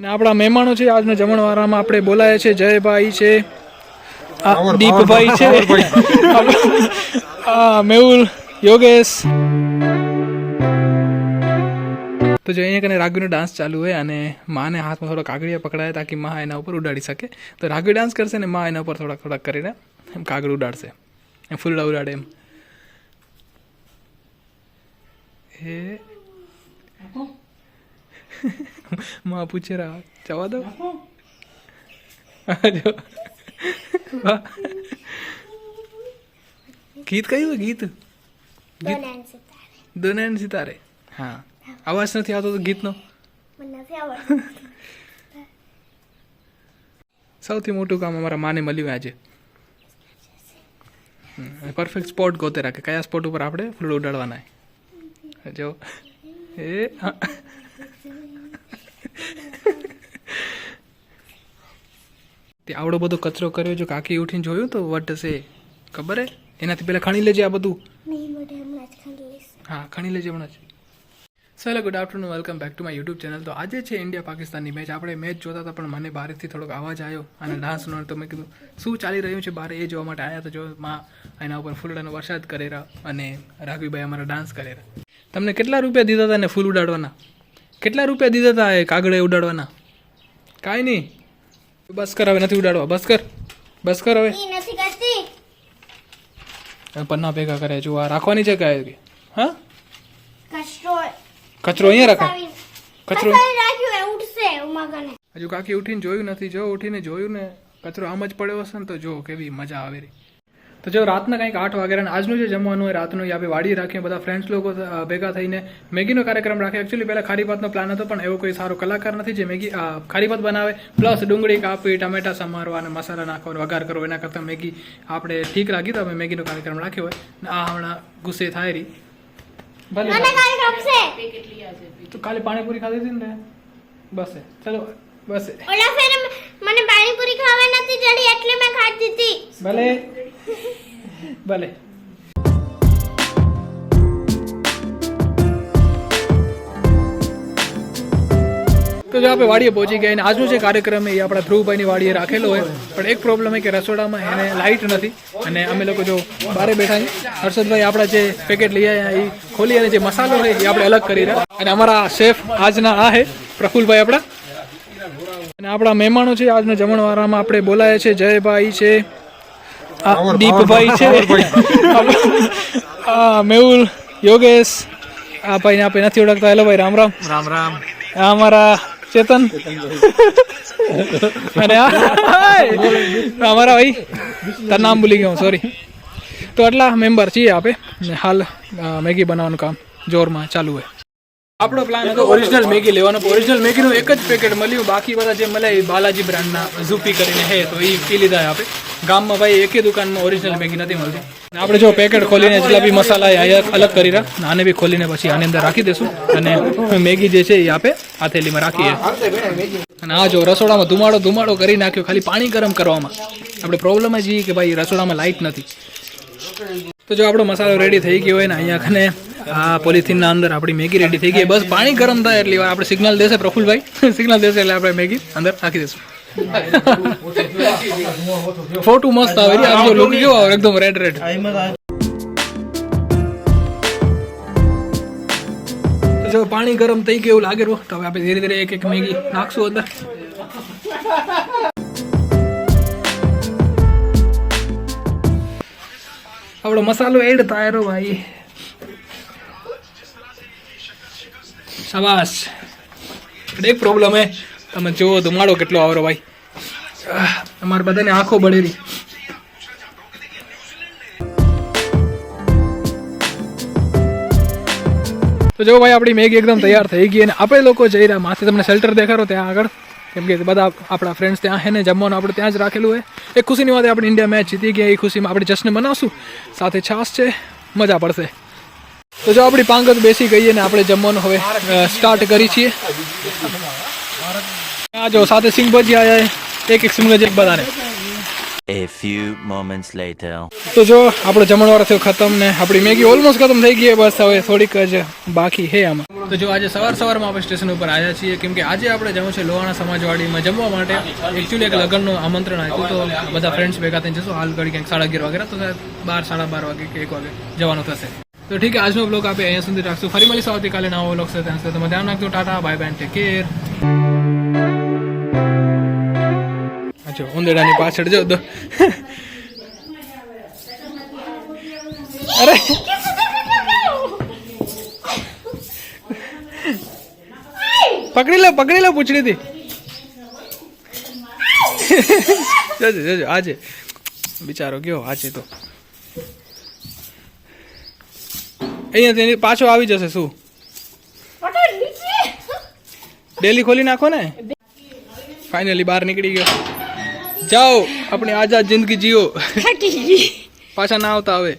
અને આપણા મહેમાનો છે આજના જમણવારામાં આપણે બોલાય છે જયભાઈ છે દીપભાઈ છે મેહુલ યોગેશ. તો જો અહીંયા કને રાઘવીનો ડાન્સ ચાલુ હોય અને માને હાથમાં થોડા કાગળિયા પકડાય તાકી મા એના ઉપર ઉડાડી શકે. તો રાગવી ડાન્સ કરશે ને મા એના ઉપર થોડાક થોડાક કરીને એમ કાગળ ઉડાડશે. એમ ફૂલડા ઉડાડે એમ. એ માં પૂછે રા. જવા દો. ગીત કયું ગીત? ગીત? સિતારે. હા. અવાજ નથી આવતો તો ગીતનો? સૌથી મોટું કામ અમારા માને મળ્યું આજે. પરફેક્ટ સ્પોટ ગોતે રાખે. કયા સ્પોટ ઉપર આપણે? ફૂલ ઉડાડવાના જો. એ હા. તે આવડો બધો કચરો કર્યો જો કાકી ઉઠીને જોયું તો વટ હશે ખબર હે? એનાથી પહેલાં ખણી લેજે આ બધું. હા ખણી લેજે હમણાં જ. So hello good afternoon welcome back to my YouTube channel તો આજે છે ઇન્ડિયા પાકિસ્તાનની મેચ આપણે મેચ જોતા હતા પણ મને બહારથી થોડોક અવાજ આવ્યો અને ડાન્સનો તો મેં કીધું શું ચાલી રહ્યું છે? બહાર એ જોવા માટે આવ્યા તો જો માં એના ઉપર ફૂલડાનો વરસાદ કરેરા અને રાઘવીભાઈ અમારા ડાન્સ કરેરા તમને કેટલા રૂપિયા દીધા હતા ને ફૂલ ઉડાડવાના? કેટલા રૂપિયા દીધા હતા એ કાગળે ઉડાડવાના? કાંઈ નહીં. બસ કર હવે નથી ઉડાડવા. બસ કર. બસ કર હવે. પન્ના ભેગા કરે જો આ રાખવાની છે કાંઈ હા? કચરો. અહીંયા રખાય કચરો હજુ કાકી ઉઠીને જોયું નથી જો ઉઠીને જોયું ને કચરો આમ જ પડ્યો હશે ને તો જો કેવી મજા આવે રી તો જો રાતના કંઈક આઠ વાગ્યા આજનું જે જમવાનું હોય રાતનું એ આપણે વાડી રાખીએ. બધા ફ્રેન્ડ્સ લોકો ભેગા થઈને મેગીનો કાર્યક્રમ રાખે. એકચ્યુઅલી પહેલાં ખારીભાતનો પ્લાન હતો પણ એવો કોઈ સારો કલાકાર નથી જે મેગી ખારી ભાત બનાવે. પ્લસ ડુંગળી કાપી ટમેટા સમારવા અને મસાલા નાખવાનો વઘાર કરવો. એના કરતાં મેગી આપણે ઠીક લાગી તો અમે મેગીનો કાર્યક્રમ રાખ્યો હોય. ને આ હમણાં ગુસ્સે થાય રહી ભલે. તો કાલે પાણીપુરી ખાધી હતી ને બસ. ચલો બસ. ઓલા ફેર મને ખાવા નથી જડી એટલે મેં ખાધી હતી. ભલે. ભલે. તો જો આપણે વાડીએ પહોંચી ગયા અને આજનો જે કાર્યક્રમ એ આપણા ધ્રુવભાઈની વાડીએ રાખેલો હોય. પણ એક પ્રોબ્લેમ એ કે રસોડામાં એને લાઇટ નથી. અને અમે લોકો જો બારે બેઠા છીએ. હર્ષદભાઈ આપણા જે પેકેટ લઈ આવ્યા એ ખોલી અને જે મસાલો હોય એ આપણે અલગ કરી રહ્યા. અને અમારા શેફ આજના આ હે પ્રફુલભાઈ આપણા. અને આપણા મહેમાનો છે આજના જમણવારામાં આપણે બોલાય છે જયભાઈ છે આ દીપભાઈ છે આ મેહુલ યોગેશ આ ભાઈને આપણે નથી ઓળખતા. હેલો ભાઈ રામ રામ. રામ રામ. આ અમારા ચેતન. અને આ અમારા ભાઈ. તાર નામ ભૂલી ગયો સોરી તો આટલા મેમ્બર છીએ આપે ને હાલ મેગી બનાવવાનું કામ જોરમાં ચાલુ હોય. આપણો પ્લાન હતો ઓરિજિનલ મેગી લેવાનો ઓરિજિનલ મેગીનું એક જ પેકેટ મળ્યું. બાકી બધા જે મળે એ બાલાજી બ્રાન્ડના ઝૂપી કરીને હે તો એ પી લીધા આપણે ગામમાં ભાઈ એકે દુકાનમાં ઓરિજિનલ મેગી નથી મળતી. આપણે જો પેકેટ ખોલીને જેટલા બી મસાલા એ અહીંયા અલગ કરી રહ્યા. આને બી ખોલીને પછી આની અંદર રાખી દેશું. અને મેગી જે છે એ આપે આ થેલીમાં રાખીએ. અને આ જો રસોડામાં ધુમાડો ધુમાડો કરી નાખ્યો ખાલી પાણી ગરમ કરવામાં. આપણે પ્રોબ્લેમ જ એ કે ભાઈ રસોડામાં લાઇટ નથી. તો જો આપણો મસાલો રેડી થઈ ગયો હોય ને અહીંયા કને આ પોલિથીનના અંદર આપણી મેગી રેડી થઈ ગઈ. બસ પાણી ગરમ થાય એટલી વાર આપણે સિગ્નલ દેશે પ્રફુલભાઈ. સિગ્નલ દેશે એટલે આપણે મેગી અંદર નાખી દઈશું ફોટો મસ્ત આવે રી. લોકો કેવો આવે, એકદમ રેડ રેડ જો પાણી ગરમ થઈ ગયું લાગે રો. તો આપણે ધીરે ધીરે એક એક મેગી નાખશું અંદર. આપણો મસાલો એડ થાય રો ભાઈ. પણ એક પ્રોબ્લેમ હે. તમે જુઓ, ધુમાડો કેટલો આવરો ભાઈ. અમારે બધાને આંખો બળેલી. તો જો ભાઈ, આપણી મેગી એકદમ તૈયાર થઈ ગઈ અને આપણે લોકો જઈ રહ્યા માથે. તમને શેલ્ટર દેખાડો ત્યાં આગળ. કેમ કે બધા આપણા ફ્રેન્ડ્સ ત્યાં હે ને, જમવાનું આપણે ત્યાં જ રાખેલું હોય એ ખુશીની વાત આપણે ઇન્ડિયા મેચ જીતી ગયા, એ ખુશીમાં આપણે જશ્ન મનાવશું સાથે છાશ છે, મજા પડશે. તો જો આપણી પાંગત બેસી ગઈ અને આપણે જમવાનું હવે સ્ટાર્ટ કરી છીએ. આ જો સાથે સિંગ ભજીયા એક એક સિંગ ભજી બધાને. A few moments later. તો જો આપણો જમણવાર થયો ખતમ ને આપણી મેગી ઓલમોસ્ટ ખતમ થઈ ગઈ બસ હવે થોડીક જ બાકી છે આમાં. તો જો આજે સવાર સવારમાં આપણે સ્ટેશન ઉપર આવ્યા છીએ કેમ કે આજે આપણે જવું છે લોહાણા સમાજવાડીમાં જમવા માટે. એકચ્યુઅલી એક લગ્નનું આમંત્રણ આવ્યું તો બધા ફ્રેન્ડ્સ ભેગા થઈને જશું. હાલ ઘડી ક્યાંક સાડા અગિયાર વાગે તો બાર સાડા બાર વાગે કે એક વાગે જવાનું થશે. તો ઠીક આજનો બ્લોગ આપણે અહીંયા સુધી રાખશું. ફરી મળીશું આવતીકાલે નવો બ્લોગ સાથે. ત્યાં સુધી તમે ધ્યાન રાખજો. Tata bye bye take care અચ્છા ઉંદેડાની પાછળ જો અરે. પકડી લે પકડી લે હતી જજો જજો, આજે. બિચારો ગયો આજે તો. અહીંયા પાછો આવી જશે શું? ડેલી ખોલી નાખો ને? ફાઇનલી બહાર નીકળી ગયો. જાઓ આપણી આઝાદ જિંદગી જીઓ પાછા ના આવતા હવે.